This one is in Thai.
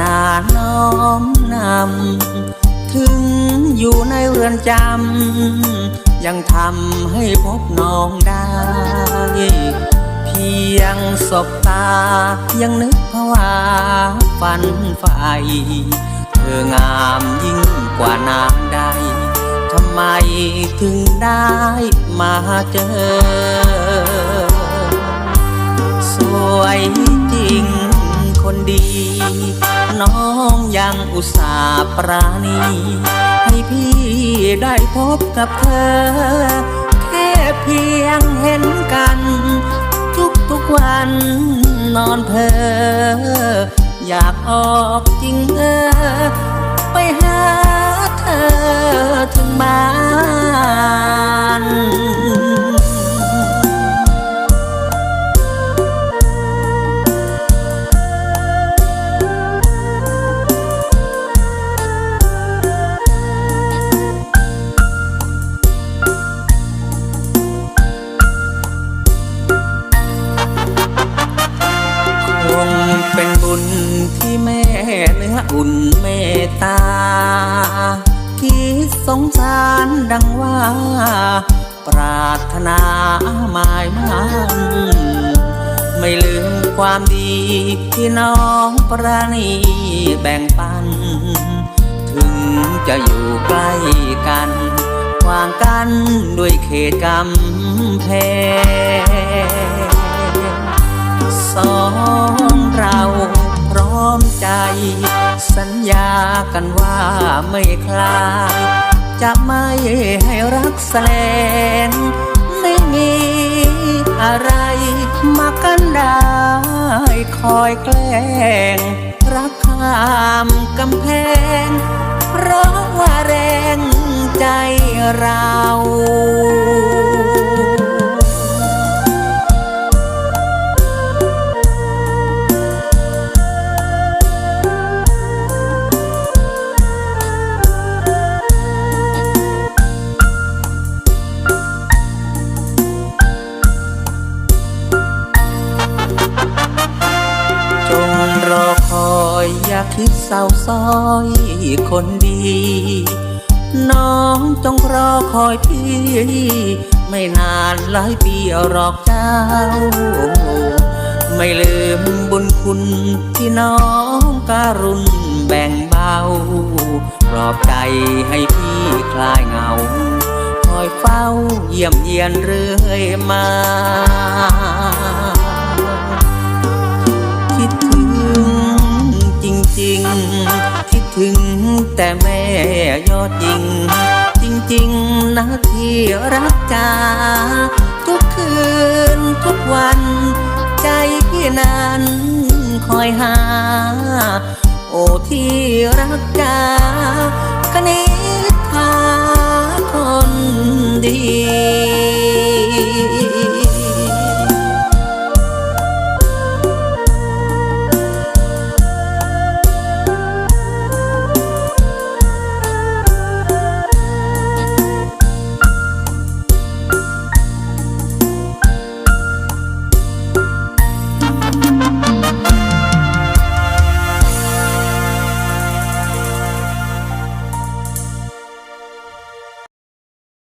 นาน้อมนำ ถึงอยู่ในเรือนจำ ยังทำให้พบน้องได้ เพียงสบตายังนึกภาวาฝันไฟเธองามยิ่งกว่านางใดทำไมถึงได้มาเจอ สวยจริงคนดี น้องยังอุตส่าห์ปราณี ให้พี่ได้พบกับเธอ แค่เพียงเห็นกัน ทุกทุกวันนอนเพออยากออกจริงเออ ที่แม่เนื้ออุ่นเมตตา คิดสงสารดังว่า ปรารถนาหมายมันไม่ลืมความดีที่น้องประณีแบ่งปัน ถึงจะอยู่ใกล้กันวางกันด้วยเขตกำแพงสอง สัญญากันว่าไม่คลาจะไม่ให้รักแสลงไม่มีอะไรมากันได้คอยแกล้ง รักข้ามกำแพง เพราะว่าแรงใจเรา อย่าคิดเศร้าซ้อยคนดี น้องจงรอคอยพี่ ไม่นานหลายปีหรอกเจ้า ไม่ลืมบุญคุณที่น้องการุณแบ่งเบาปลอบใจให้พี่คลายเหงา คอยเฝ้าเยี่ยมเยียนเรื่อยมา ยอดยิง จริงๆนะที่รักจาทุกคืนทุกวัน ใจพี่นั้นคอยหา โอ้ที่รักจาคนี้